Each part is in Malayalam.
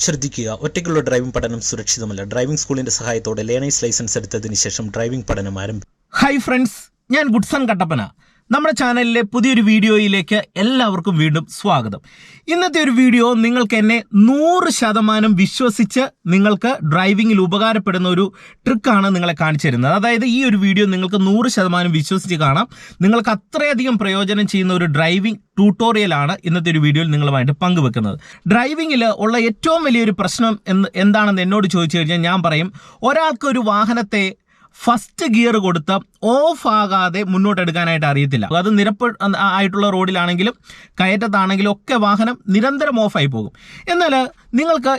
ശ്രദ്ധിക്കുക. ഒറ്റയ്ക്കുള്ള ഡ്രൈവിംഗ് പഠനം സുരക്ഷിതമല്ല. ഡ്രൈവിംഗ് സ്കൂളിന്റെ സഹായത്തോടെ ലേണേഴ്സ് ലൈസൻസ് എടുത്തതിന് ശേഷം ഡ്രൈവിംഗ് പഠനം ആരംഭിക്കും ഹായ് ഫ്രണ്ട്സ് ഞാൻ ഗുഡ്സൺ കട്ടപ്പന. നമ്മുടെ ചാനലിലെ പുതിയൊരു വീഡിയോയിലേക്ക് എല്ലാവർക്കും വീണ്ടും സ്വാഗതം. ഇന്നത്തെ ഒരു വീഡിയോ നിങ്ങൾക്ക് എന്നെ നൂറ് ശതമാനം വിശ്വസിച്ച് നിങ്ങൾക്ക് ഡ്രൈവിങ്ങിൽ ഉപകാരപ്പെടുന്ന ഒരു ട്രിക്കാണ് നിങ്ങളെ കാണിച്ചു തരുന്നത്. അതായത് ഈ ഒരു വീഡിയോ നിങ്ങൾക്ക് നൂറ് ശതമാനം വിശ്വസിച്ച് കാണാം. നിങ്ങൾക്ക് അത്രയധികം പ്രയോജനം ചെയ്യുന്ന ഒരു ഡ്രൈവിംഗ് ട്യൂട്ടോറിയലാണ് ഇന്നത്തെ ഒരു വീഡിയോയിൽ നിങ്ങളുമായിട്ട് പങ്കുവെക്കുന്നത്. ഡ്രൈവിങ്ങിൽ ഉള്ള ഏറ്റവും വലിയൊരു പ്രശ്നം എന്ന് എന്താണെന്ന് എന്നോട് ചോദിച്ചു കഴിഞ്ഞാൽ ഞാൻ പറയും ഒരാൾക്ക് ഒരു വാഹനത്തെ ഫസ്റ്റ് ഗിയർ കൊടുത്ത് ഓഫ് ആകാതെ മുന്നോട്ടെടുക്കാനായിട്ട് അറിയത്തില്ല. അത് നിരപ്പ് ആയിട്ടുള്ള റോഡിലാണെങ്കിലും കയറ്റത്താണെങ്കിലും ഒക്കെ വാഹനം നിരന്തരം ഓഫായി പോകും. എന്നാൽ നിങ്ങൾക്ക്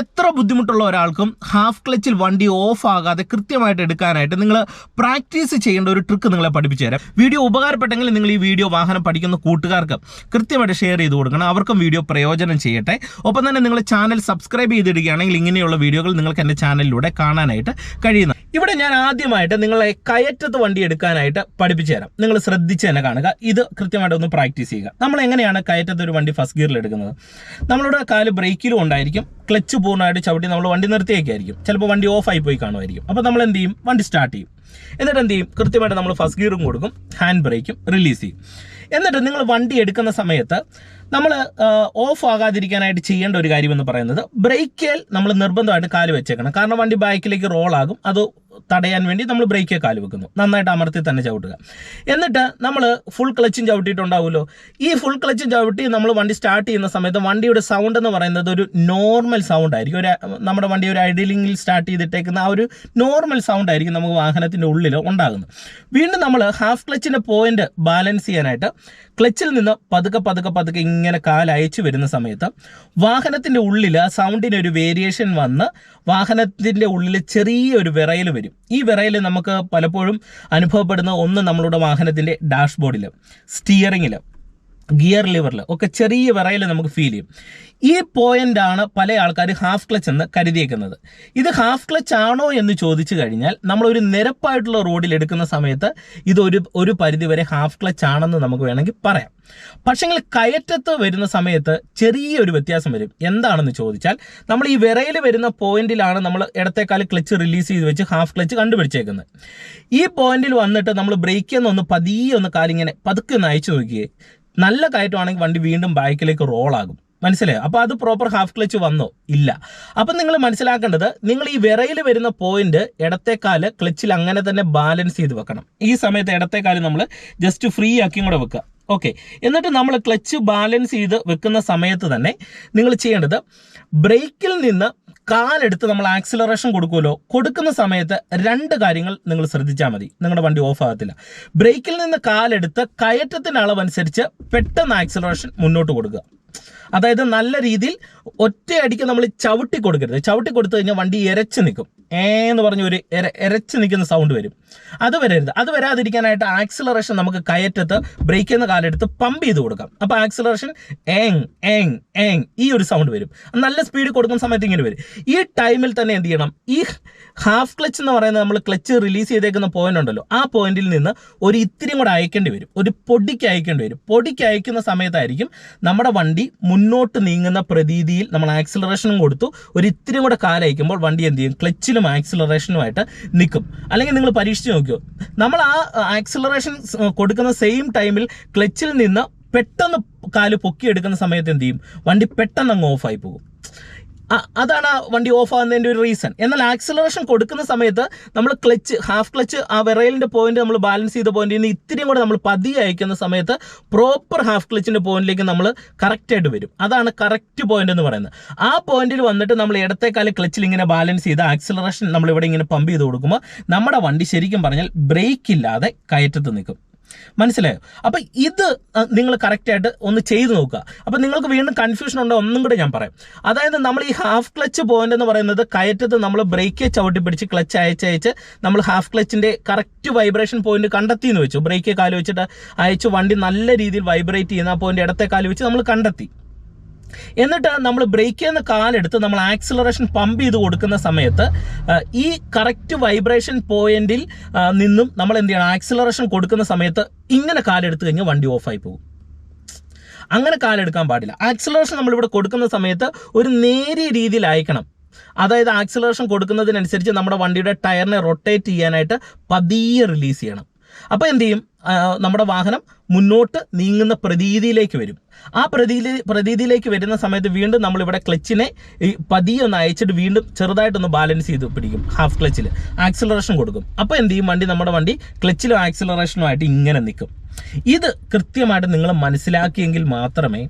എത്ര ബുദ്ധിമുട്ടുള്ള ഒരാൾക്കും ഹാഫ് ക്ലച്ചിൽ വണ്ടി ഓഫ് ആകാതെ കൃത്യമായിട്ട് എടുക്കാനായിട്ട് നിങ്ങൾ പ്രാക്ടീസ് ചെയ്യേണ്ട ഒരു ട്രിക്ക് നിങ്ങളെ പഠിപ്പിച്ചു തരാം. വീഡിയോ ഉപകാരപ്പെട്ടെങ്കിൽ നിങ്ങൾ ഈ വീഡിയോ വാഹനം പഠിക്കുന്ന കൂട്ടുകാർക്ക് കൃത്യമായിട്ട് ഷെയർ ചെയ്ത് കൊടുക്കണം. അവർക്കും വീഡിയോ പ്രയോജനം ചെയ്യട്ടെ. ഒപ്പം തന്നെ നിങ്ങൾ ചാനൽ സബ്സ്ക്രൈബ് ചെയ്തിടുകയാണെങ്കിൽ ഇങ്ങനെയുള്ള വീഡിയോകൾ നിങ്ങൾക്ക് എന്റെ ചാനലിലൂടെ കാണാനായിട്ട് കഴിയുന്നു ഇവിടെ ഞാൻ ആദ്യമായിട്ട് നിങ്ങളെ കയറ്റത്ത് വണ്ടി എടുക്കാനായിട്ട് പഠിപ്പിച്ചു തരാം. നിങ്ങൾ ശ്രദ്ധിച്ച് തന്നെ കാണുക. ഇത് കൃത്യമായിട്ട് ഒന്ന് പ്രാക്ടീസ് ചെയ്യുക. നമ്മൾ എങ്ങനെയാണ് കയറ്റത്തെ ഒരു വണ്ടി ഫസ്റ്റ് ഗിയറിൽ എടുക്കുന്നത്? നമ്മളുടെ കാൽ ബ്രേക്കിലും ഉണ്ടായിരിക്കും. ക്ലച്ച് പൂർണമായിട്ട് ചവിട്ടി നമ്മൾ വണ്ടി നിർത്തിയേക്കായിരിക്കും. ചിലപ്പോൾ വണ്ടി ഓഫ് ആയി പോയി കാണുമായിരിക്കും. അപ്പോൾ നമ്മൾ എന്ത് ചെയ്യും? വണ്ടി സ്റ്റാർട്ട് ചെയ്യും. എന്നിട്ട് എന്ത് ചെയ്യും? കൃത്യമായിട്ട് നമ്മൾ ഫസ്റ്റ് ഗിയറും കൊടുക്കും. ഹാൻഡ് ബ്രേക്കും റിലീസ് ചെയ്യും. എന്നിട്ട് നിങ്ങൾ വണ്ടി എടുക്കുന്ന സമയത്ത് നമ്മൾ ഓഫ് ആകാതിരിക്കാനായിട്ട് ചെയ്യേണ്ട ഒരു കാര്യം എന്ന് പറയുന്നത് ബ്രേക്കിൽ നമ്മൾ നിർബന്ധമായിട്ട് കാൽ വെച്ചേക്കണം. കാരണം വണ്ടി ബാക്കിലേക്ക് റോളാകും അത് തടയാൻ വേണ്ടി നമ്മൾ ബ്രേക്കിൽ കാൽ വെക്കുന്നു. നന്നായിട്ട് അമർത്തി തന്നെ ചവിട്ടുക. എന്നിട്ട് നമ്മൾ ഫുൾ ക്ലച്ചും ചവിട്ടിയിട്ടുണ്ടാവുമല്ലോ. ഈ ഫുൾ ക്ലച്ചും ചവിട്ടി നമ്മൾ വണ്ടി സ്റ്റാർട്ട് ചെയ്യുന്ന സമയത്ത് വണ്ടിയുടെ സൗണ്ട് എന്ന് പറയുന്നത് ഒരു നോർമൽ സൗണ്ട് ആയിരിക്കും. ഒരു നമ്മുടെ വണ്ടി ഒരു ഐഡിലിംഗിൽ സ്റ്റാർട്ട് ചെയ്തിട്ടേക്കുന്ന ആ ഒരു നോർമൽ സൗണ്ട് ആയിരിക്കും നമുക്ക് വാഹനത്തിന്റെ ഉള്ളിൽ ഉണ്ടാകുന്നത്. വീണ്ടും നമ്മൾ ഹാഫ് ക്ലച്ചിന്റെ പോയിന്റ് ബാലൻസ് ചെയ്യാനായിട്ട് ക്ലച്ചിൽ നിന്ന് പതുക്കെ പതുക്കെ പതുക്കെ ഇങ്ങനെ കാലയച്ചു വരുന്ന സമയത്ത് വാഹനത്തിന്റെ ഉള്ളിൽ ആ സൗണ്ടിന് ഒരു വേരിയേഷൻ വന്ന് വാഹനത്തിന്റെ ഉള്ളിൽ ചെറിയൊരു വിറയൽ വരും. ഈ വിറയൽ നമുക്ക് പലപ്പോഴും അനുഭവപ്പെടുന്ന ഒന്ന് നമ്മളുടെ വാഹനത്തിന്റെ ഡാഷ്ബോർഡിൽ സ്റ്റിയറിങ്ങിൽ ഗിയർ ലിവറിൽ ഒക്കെ ചെറിയ വിറയിൽ നമുക്ക് ഫീൽ ചെയ്യും. ഈ പോയിന്റ് ആണ് പല ആൾക്കാർ ഹാഫ് ക്ലച്ച് എന്ന് കരുതിയേക്കുന്നത്. ഇത് ഹാഫ് ക്ലച്ച് ആണോ എന്ന് ചോദിച്ചു കഴിഞ്ഞാൽ നമ്മൾ ഒരു നിരപ്പായിട്ടുള്ള റോഡിൽ എടുക്കുന്ന സമയത്ത് ഇത് ഒരു ഒരു പരിധി വരെ ഹാഫ് ക്ലച്ച് ആണെന്ന് നമുക്ക് വേണമെങ്കിൽ പറയാം. പക്ഷെങ്കിൽ കയറ്റത്ത് വരുന്ന സമയത്ത് ചെറിയൊരു വ്യത്യാസം വരും. എന്താണെന്ന് ചോദിച്ചാൽ നമ്മൾ ഈ വിറയിൽ വരുന്ന പോയിന്റിലാണ് നമ്മൾ ഇടത്തേക്കാൽ ക്ലച്ച് റിലീസ് ചെയ്ത് വെച്ച് ഹാഫ് ക്ലച്ച് കണ്ടുപിടിച്ചേക്കുന്നത്. ഈ പോയിന്റിൽ വന്നിട്ട് നമ്മൾ ബ്രേക്കിൽ നിന്ന് ഒന്ന് പതിയെ ഒന്ന് കാലിങ്ങനെ പതുക്കെ ഒന്ന് അയച്ചു നോക്കിയേ. നല്ല കയറ്റമാണെങ്കിൽ വണ്ടി വീണ്ടും ബാക്കിലേക്ക് റോളാകും മനസ്സിലായോ അപ്പോൾ അത് പ്രോപ്പർ ഹാഫ് ക്ലച്ച് വന്നോ? ഇല്ല. അപ്പം നിങ്ങൾ മനസ്സിലാക്കേണ്ടത് നിങ്ങൾ ഈ വിറയിൽ വരുന്ന പോയിന്റ് ഇടത്തേക്കാൽ ക്ലച്ചിൽ അങ്ങനെ തന്നെ ബാലൻസ് ചെയ്ത് വെക്കണം. ഈ സമയത്ത് ഇടത്തേക്കാൽ നമ്മൾ ജസ്റ്റ് ഫ്രീ ആക്കിയും കൂടെ വെക്കുക. ഓക്കെ എന്നിട്ട് നമ്മൾ ക്ലച്ച് ബാലൻസ് ചെയ്ത് വെക്കുന്ന സമയത്ത് തന്നെ നിങ്ങൾ ചെയ്യേണ്ടത് ബ്രേക്കിൽ നിന്ന് കാലെടുത്ത് നമ്മൾ ആക്സിലറേഷൻ കൊടുക്കുമല്ലോ കൊടുക്കുന്ന സമയത്ത് രണ്ട് കാര്യങ്ങൾ നിങ്ങൾ ശ്രദ്ധിച്ചാൽ മതി. നിങ്ങളുടെ വണ്ടി ഓഫ് ആകത്തില്ല. ബ്രേക്കിൽ നിന്ന് കാലെടുത്ത് കയറ്റത്തിന്റെ അളവനുസരിച്ച് പെട്ടെന്ന് ആക്സിലറേഷൻ മുന്നോട്ട് കൊടുക്കുക. അതായത് നല്ല രീതിയിൽ ഒറ്റയടിക്ക് നമ്മൾ ചവിട്ടി കൊടുക്കരുത്. ചവിട്ടി കൊടുത്തു കഴിഞ്ഞാൽ വണ്ടി ഇരച്ച് നിൽക്കും. ഏന്ന് പറഞ്ഞ ഒരു എര എരച്ച് നിൽക്കുന്ന സൗണ്ട് വരും. അത് വരരുത്. അത് വരാതിരിക്കാനായിട്ട് ആക്സിലറേഷൻ നമുക്ക് കയറ്റത്ത് ബ്രേക്ക് ചെയ്യുന്ന കാലെടുത്ത് പമ്പ് ചെയ്ത് കൊടുക്കാം. അപ്പോൾ ആക്സിലറേഷൻ ഏങ് ഏങ് ഏങ് ഈ ഒരു സൗണ്ട് വരും. നല്ല സ്പീഡ് കൊടുക്കുന്ന സമയത്ത് ഇങ്ങനെ വരും. ഈ ടൈമിൽ തന്നെ എന്ത് ചെയ്യണം? ഈ ഹാഫ് ക്ലച്ച് എന്ന് പറയുന്നത് നമ്മൾ ക്ലച്ച് റിലീസ് ചെയ്തേക്കുന്ന പോയിന്റ് ഉണ്ടല്ലോ. ആ പോയിന്റിൽ നിന്ന് ഒരു ഇത്തിരി കൂടെ അയക്കേണ്ടി വരും. ഒരു പൊടിക്ക് അയക്കേണ്ടി വരും. പൊടിക്ക് അയക്കുന്ന സമയത്തായിരിക്കും നമ്മുടെ വണ്ടി മുന്നോട്ട് നീങ്ങുന്ന പ്രതീതിയിൽ നമ്മൾ ആക്സിലറേഷനും കൊടുത്തു. ഒരു ഇത്തിരി കൂടെ കാലയക്കുമ്പോൾ വണ്ടി എന്ത് ചെയ്യും? ക്ലച്ചിലും ആക്സിലറേഷനുമായിട്ട് നിൽക്കും അല്ലെങ്കിൽ നിങ്ങൾ പരീക്ഷിച്ച് നോക്കിയോ. നമ്മൾ ആ ആക്സിലറേഷൻ കൊടുക്കുന്ന സെയിം ടൈമിൽ ക്ലച്ചിൽ നിന്ന് പെട്ടെന്ന് കാൽ പൊക്കിയെടുക്കുന്ന സമയത്ത് എന്ത് ചെയ്യും? വണ്ടി പെട്ടെന്ന് അങ്ങ് ഓഫായി പോകും. അതാണ് ആ വണ്ടി ഓഫ് ആകുന്നതിന്റെ ഒരു റീസൺ എന്നാൽ ആക്സിലറേഷൻ കൊടുക്കുന്ന സമയത്ത് നമ്മൾ ക്ലച്ച് ഹാഫ് ക്ലച്ച് ആ വിറയലിന്റെ പോയിന്റ് നമ്മൾ ബാലൻസ് ചെയ്ത പോയിന്റിൽ നിന്ന് ഇത്തിരിയും കൂടെ നമ്മൾ പതിയെ അയക്കുന്ന സമയത്ത് പ്രോപ്പർ ഹാഫ് ക്ലച്ചിന്റെ പോയിന്റിലേക്ക് നമ്മൾ കറക്റ്റായിട്ട് വരും. അതാണ് കറക്റ്റ് പോയിന്റ് എന്ന് പറയുന്നത്. ആ പോയിന്റിൽ വന്നിട്ട് നമ്മൾ ഇടത്തേക്കാലം ക്ലച്ചിൽ ഇങ്ങനെ ബാലൻസ് ചെയ്ത് ആക്സിലറേഷൻ നമ്മൾ ഇവിടെ ഇങ്ങനെ പമ്പ് ചെയ്ത് കൊടുക്കുമ്പോൾ നമ്മുടെ വണ്ടി ശരിക്കും പറഞ്ഞാൽ ബ്രേക്ക് ഇല്ലാതെ കയറ്റത്ത് നിൽക്കും. മനസ്സിലായോ? അപ്പം ഇത് നിങ്ങൾ കറക്റ്റായിട്ട് ഒന്ന് ചെയ്തു നോക്കുക. അപ്പം നിങ്ങൾക്ക് വീണ്ടും കൺഫ്യൂഷൻ ഉണ്ടോ? ഒന്നും കൂടെ ഞാൻ പറയാം. അതായത് നമ്മൾ ഈ ഹാഫ് ക്ലച്ച് പോയിന്റ് എന്ന് പറയുന്നത് കയറ്റത്ത് നമ്മൾ ബ്രേക്ക് ചവിട്ടി പിടിച്ച് ക്ലച്ച് അയച്ചയച്ച് നമ്മൾ ഹാഫ് ക്ലച്ചിന്റെ കറക്റ്റ് വൈബ്രേഷൻ പോയിന്റ് കണ്ടെത്തി എന്ന് വെച്ചു. ബ്രേക്ക് കാൽ വെച്ചിട്ട് അയച്ച് വണ്ടി നല്ല രീതിയിൽ വൈബ്രേറ്റ് ചെയ്യുന്ന ആ പോയിന്റ് ഇടത്തെ കാൽ വെച്ച് നമ്മൾ കണ്ടെത്തി. എന്നിട്ട് നമ്മൾ ബ്രേക്ക് ചെയ്യുന്ന കാലെടുത്ത് നമ്മൾ ആക്സിലറേഷൻ പമ്പ് ചെയ്ത് കൊടുക്കുന്ന സമയത്ത് ഈ കറക്റ്റ് വൈബ്രേഷൻ പോയിന്റിൽ നിന്നും നമ്മൾ എന്ത് ചെയ്യണം? ആക്സിലറേഷൻ കൊടുക്കുന്ന സമയത്ത് ഇങ്ങനെ കാലെടുത്ത് കഴിഞ്ഞാൽ വണ്ടി ഓഫായി പോകും. അങ്ങനെ കാലെടുക്കാൻ പാടില്ല. ആക്സിലറേഷൻ നമ്മളിവിടെ കൊടുക്കുന്ന സമയത്ത് ഒരു നേരിയ രീതിയിൽ അയക്കണം. അതായത് ആക്സിലറേഷൻ കൊടുക്കുന്നതിനനുസരിച്ച് നമ്മുടെ വണ്ടിയുടെ ടയറിനെ റൊട്ടേറ്റ് ചെയ്യാനായിട്ട് പതിയെ റിലീസ് ചെയ്യണം. അപ്പോൾ എന്ത് ചെയ്യും? നമ്മുടെ വാഹനം മുന്നോട്ട് നീങ്ങുന്ന പ്രതീതിയിലേക്ക് വരും. ആ പ്രതീതി പ്രതീതിയിലേക്ക് വരുന്ന സമയത്ത് വീണ്ടും നമ്മളിവിടെ ക്ലച്ചിനെ പതിയെ ഒന്ന് അയച്ചിട്ട് വീണ്ടും ചെറുതായിട്ടൊന്ന് ബാലൻസ് ചെയ്ത് പിടിക്കും ഹാഫ് ക്ലച്ചിൽ ആക്സിലറേഷൻ കൊടുക്കും. അപ്പോൾ എന്ത് ചെയ്യും? വണ്ടി നമ്മുടെ വണ്ടി ക്ലച്ചിലും ആക്സിലറേഷനുമായിട്ട് ഇങ്ങനെ നിൽക്കും. ഇത് കൃത്യമായിട്ട് നിങ്ങൾ മനസ്സിലാക്കിയെങ്കിൽ മാത്രമേ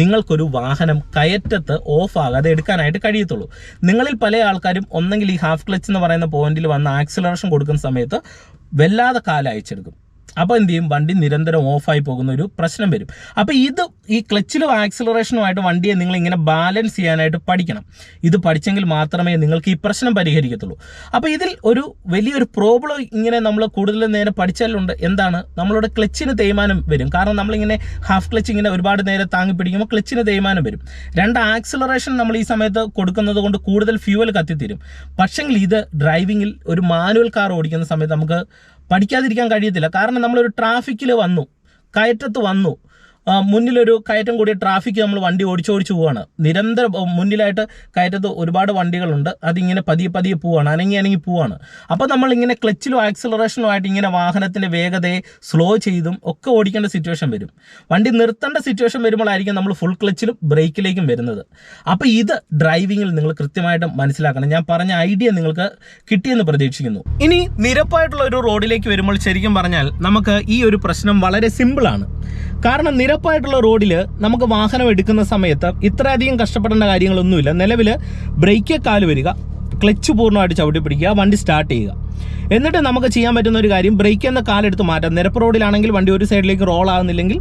നിങ്ങൾക്കൊരു വാഹനം കയറ്റത്ത് ഓഫ് ആകാതെ എടുക്കാനായിട്ട് കഴിയത്തുള്ളൂ. നിങ്ങളിൽ പല ആൾക്കാരും ഒന്നെങ്കിൽ ഈ ഹാഫ് ക്ലച്ച് എന്ന് പറയുന്ന പോയിന്റിൽ വന്ന് ആക്സിലറേഷൻ കൊടുക്കുന്ന സമയത്ത് വല്ലാതെ കാൽ അയച്ചെടുക്കും അപ്പോൾ എന്ത് ചെയ്യും? വണ്ടി നിരന്തരം ഓഫായി പോകുന്ന ഒരു പ്രശ്നം വരും. അപ്പോൾ ഇത് ഈ ക്ലച്ചിലും ആക്സിലറേഷനുമായിട്ട് വണ്ടിയെ നിങ്ങൾ ഇങ്ങനെ ബാലൻസ് ചെയ്യാനായിട്ട് പഠിക്കണം. ഇത് പഠിച്ചെങ്കിൽ മാത്രമേ നിങ്ങൾക്ക് ഈ പ്രശ്നം പരിഹരിക്കത്തുള്ളൂ. അപ്പോൾ ഇതിൽ ഒരു വലിയൊരു പ്രോബ്ലം ഇങ്ങനെ നമ്മൾ കൂടുതൽ നേരം പഠിച്ചാലുണ്ട്. എന്താണ്? നമ്മളുടെ ക്ലച്ചിന് തേയ്മാനം വരും. കാരണം നമ്മളിങ്ങനെ ഹാഫ് ക്ലച്ച് ഇങ്ങനെ ഒരുപാട് നേരം താങ്ങി പിടിക്കുമ്പോൾ ക്ലച്ചിന് തേയ്മാനം വരും. രണ്ട് ആക്സിലറേഷൻ നമ്മൾ ഈ സമയത്ത് കൊടുക്കുന്നത് കൊണ്ട് കൂടുതൽ ഫ്യൂവൽ കത്തിത്തീരും. പക്ഷെങ്കിൽ ഇത് ഡ്രൈവിങ്ങിൽ ഒരു മാനുവൽ കാർ ഓടിക്കുന്ന സമയത്ത് നമുക്ക് പഠിക്കാതിരിക്കാൻ കഴിയത്തില്ല. കാരണം നമ്മളൊരു ട്രാഫിക്കിൽ വന്നു കയറ്റത്ത് വന്നു മുന്നിലൊരു കയറ്റം കൂടിയ ട്രാഫിക് നമ്മൾ വണ്ടി ഓടിച്ചോടിച്ച് പോവാണ്. നിരന്തരം മുന്നിലായിട്ട് കയറ്റത്ത് ഒരുപാട് വണ്ടികളുണ്ട്. അതിങ്ങനെ പതിയെ പതിയെ പോവാണ്. അനങ്ങി അനങ്ങി പോവാണ്. അപ്പോൾ നമ്മൾ ഇങ്ങനെ ക്ലച്ചിലും ആക്സിലറേഷനും ആയിട്ട് ഇങ്ങനെ വാഹനത്തിന്റെ വേഗതയെ സ്ലോ ചെയ്തും ഒക്കെ ഓടിക്കേണ്ട സിറ്റുവേഷൻ വരും. വണ്ടി നിർത്തേണ്ട സിറ്റുവേഷൻ വരുമ്പോഴായിരിക്കും നമ്മൾ ഫുൾ ക്ലച്ചിലും ബ്രേക്കിലേക്കും വരുന്നത്. അപ്പോൾ ഇത് ഡ്രൈവിങ്ങിൽ നിങ്ങൾ കൃത്യമായിട്ട് മനസ്സിലാക്കണം. ഞാൻ പറഞ്ഞ ഐഡിയ നിങ്ങൾക്ക് കിട്ടിയെന്ന് പ്രതീക്ഷിക്കുന്നു. ഇനി നിരപ്പായിട്ടുള്ള ഒരു റോഡിലേക്ക് വരുമ്പോൾ ശരിക്കും പറഞ്ഞാൽ നമുക്ക് ഈ ഒരു പ്രശ്നം വളരെ സിമ്പിളാണ് കാരണം നിരപ്പായിട്ടുള്ള റോഡിൽ നമുക്ക് വാഹനം എടുക്കുന്ന സമയത്ത് ഇത്രയധികം കഷ്ടപ്പെടേണ്ട കാര്യങ്ങളൊന്നുമില്ല. നിലവിൽ ബ്രേക്ക് കാൽ വരിക ക്ലച്ച് പൂർണമായിട്ട് ചവിട്ടി പിടിക്കുക വണ്ടി സ്റ്റാർട്ട് ചെയ്യുക. എന്നിട്ട് നമുക്ക് ചെയ്യാൻ പറ്റുന്ന ഒരു കാര്യം ബ്രേക്ക് എന്ന കാലെടുത്ത് മാറ്റാം. നിരപ്പ് റോഡിലാണെങ്കിൽ വണ്ടി ഒരു സൈഡിലേക്ക് റോൾ ആകുന്നില്ലെങ്കിൽ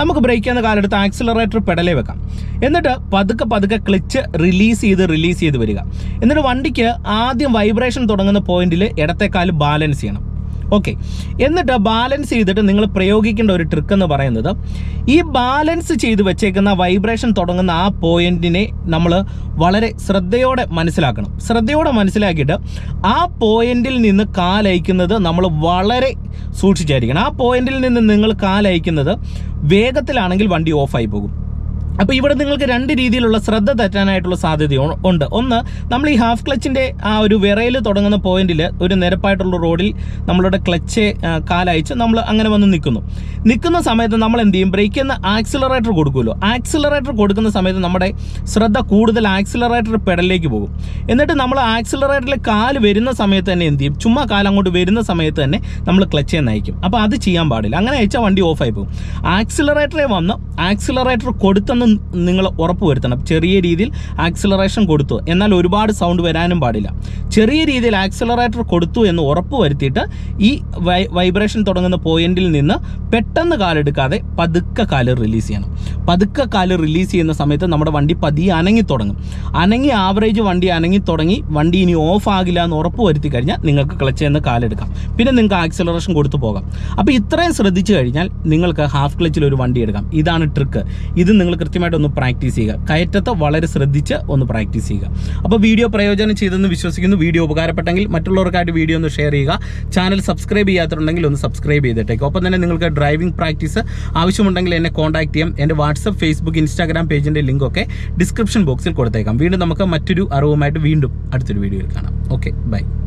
നമുക്ക് ബ്രേക്ക് എന്ന കാലെടുത്ത് ആക്സിലറേറ്റർ പെടലേ വെക്കാം. എന്നിട്ട് പതുക്കെ പതുക്കെ ക്ലച്ച് റിലീസ് ചെയ്ത് റിലീസ് ചെയ്ത് വരിക. എന്നിട്ട് വണ്ടിക്ക് ആദ്യം വൈബ്രേഷൻ തുടങ്ങുന്ന പോയിന്റിൽ ഇടത്തേക്കാൽ ബാലൻസ് ചെയ്യണം. ഓക്കെ എന്നിട്ട് ബാലൻസ് ചെയ്തിട്ട് നിങ്ങൾ പ്രയോഗിക്കേണ്ട ഒരു ട്രിക്ക് എന്ന് പറയുന്നത് ഈ ബാലൻസ് ചെയ്ത് വെച്ചേക്കുന്ന വൈബ്രേഷൻ തുടങ്ങുന്ന ആ പോയിന്റിനെ നമ്മൾ വളരെ ശ്രദ്ധയോടെ മനസ്സിലാക്കണം. ശ്രദ്ധയോടെ മനസ്സിലാക്കിയിട്ട് ആ പോയിന്റിൽ നിന്ന് കാലയക്കുന്നത് നമ്മൾ വളരെ സൂക്ഷിച്ചായിരിക്കണം. ആ പോയിന്റിൽ നിന്ന് നിങ്ങൾ കാലയക്കുന്നത് വേഗത്തിലാണെങ്കിൽ വണ്ടി ഓഫായി പോകും. അപ്പോൾ ഇവിടെ നിങ്ങൾക്ക് രണ്ട് രീതിയിലുള്ള ശ്രദ്ധ തെറ്റാനായിട്ടുള്ള സാധ്യത ഉണ്ട്. ഒന്ന് നമ്മൾ ഈ ഹാഫ് ക്ലച്ചിന്റെ ആ ഒരു വിറയിൽ തുടങ്ങുന്ന പോയിന്റിൽ ഒരു നിരപ്പായിട്ടുള്ള റോഡിൽ നമ്മളുടെ ക്ലച്ച് കാലയച്ച് നമ്മൾ അങ്ങനെ വന്ന് നിൽക്കുന്നു. നിൽക്കുന്ന സമയത്ത് നമ്മൾ എന്ത് ചെയ്യും? ബ്രേക്ക് എന്ന ആക്സിലറേറ്റർ കൊടുക്കുമല്ലോ. ആക്സിലറേറ്റർ കൊടുക്കുന്ന സമയത്ത് നമ്മുടെ ശ്രദ്ധ കൂടുതൽ ആക്സിലറേറ്റർ പെടലിലേക്ക് പോകും. എന്നിട്ട് നമ്മൾ ആക്സിലറേറ്ററിൽ കാൽ വരുന്ന സമയത്ത് തന്നെ എന്ത് ചെയ്യും? ചുമ്മാ കാലം അങ്ങോട്ട് വരുന്ന സമയത്ത് തന്നെ നമ്മൾ ക്ലച്ചെ നയിക്കും. അപ്പോൾ അത് ചെയ്യാൻ പാടില്ല. അങ്ങനെ അയച്ചാൽ വണ്ടി ഓഫായി പോകും. ആക്സിലറേറ്ററെ വന്ന് ആക്സിലറേറ്റർ കൊടുത്തെന്ന് നിങ്ങൾ ഉറപ്പ് വരുത്തണം. ചെറിയ രീതിയിൽ ആക്സിലറേഷൻ കൊടുത്തു. എന്നാൽ ഒരുപാട് സൗണ്ട് വരാനും പാടില്ല. ചെറിയ രീതിയിൽ ആക്സിലറേറ്റർ കൊടുത്തു എന്ന് ഉറപ്പ് വരുത്തിയിട്ട് ഈ വൈബ്രേഷൻ തുടങ്ങുന്ന പോയിന്റിൽ നിന്ന് പെട്ടെന്ന് കാലെടുക്കാതെ പതുക്കെ കാൽ റിലീസ് ചെയ്യണം. പതുക്കെ കാൽ റിലീസ് ചെയ്യുന്ന സമയത്ത് നമ്മുടെ വണ്ടി പതിയെ അനങ്ങി തുടങ്ങും. അനങ്ങി ആവറേജ് വണ്ടി അനങ്ങി തുടങ്ങി വണ്ടി ഇനി ഓഫ് ആകില്ല എന്ന് ഉറപ്പ് വരുത്തി കഴിഞ്ഞാൽ നിങ്ങൾക്ക് ക്ലച്ച് എന്ന് കാലെടുക്കാം പിന്നെ നിങ്ങൾക്ക് ആക്സിലറേഷൻ കൊടുത്തു പോകാം. അപ്പോൾ ഇത്രയും ശ്രദ്ധിച്ചു കഴിഞ്ഞാൽ നിങ്ങൾക്ക് ഹാഫ് ക്ലച്ചിൽ ഒരു വണ്ടി എടുക്കാം. ഇതാണ് ട്രിക്ക് ഇത് നിങ്ങൾ കൃത്യമായിട്ട് ഒന്ന് പ്രാക്ടീസ് ചെയ്യുക. കയറ്റത്തെ വളരെ ശ്രദ്ധിച്ച് ഒന്ന് പ്രാക്ടീസ് ചെയ്യുക. അപ്പോൾ വീഡിയോ പ്രയോജനം ചെയ്തെന്ന് വിശ്വസിക്കുന്നു. വീഡിയോ ഉപകാരപ്പെട്ടെങ്കിൽ മറ്റുള്ളവർക്കായിട്ട് വീഡിയോ ഒന്ന് ഷെയർ ചെയ്യുക. ചാനൽ സബ്സ്ക്രൈബ് ചെയ്യാത്തിട്ടുണ്ടെങ്കിൽ ഒന്ന് സബ്സ്ക്രൈബ് ചെയ്തിട്ടേക്കും. ഒപ്പം തന്നെ നിങ്ങൾക്ക് ഡ്രൈവിംഗ് പ്രാക്ടീസ് ആവശ്യമുണ്ടെങ്കിൽ എന്നെ കോൺടാക്ട് ചെയ്യാം. എന്റെ വാട്സപ്പ് ഫേസ്ബുക്ക് ഇൻസ്റ്റാഗ്രാം പേജിന്റെ ലിങ്കൊക്കെ ഡിസ്ക്രിപ്ഷൻ ബോക്സിൽ കൊടുത്തേക്കാം. വീണ്ടും നമുക്ക് മറ്റൊരു അറിവുമായിട്ട് വീണ്ടും അടുത്തൊരു വീഡിയോയിൽ കാണാം. Okay bye.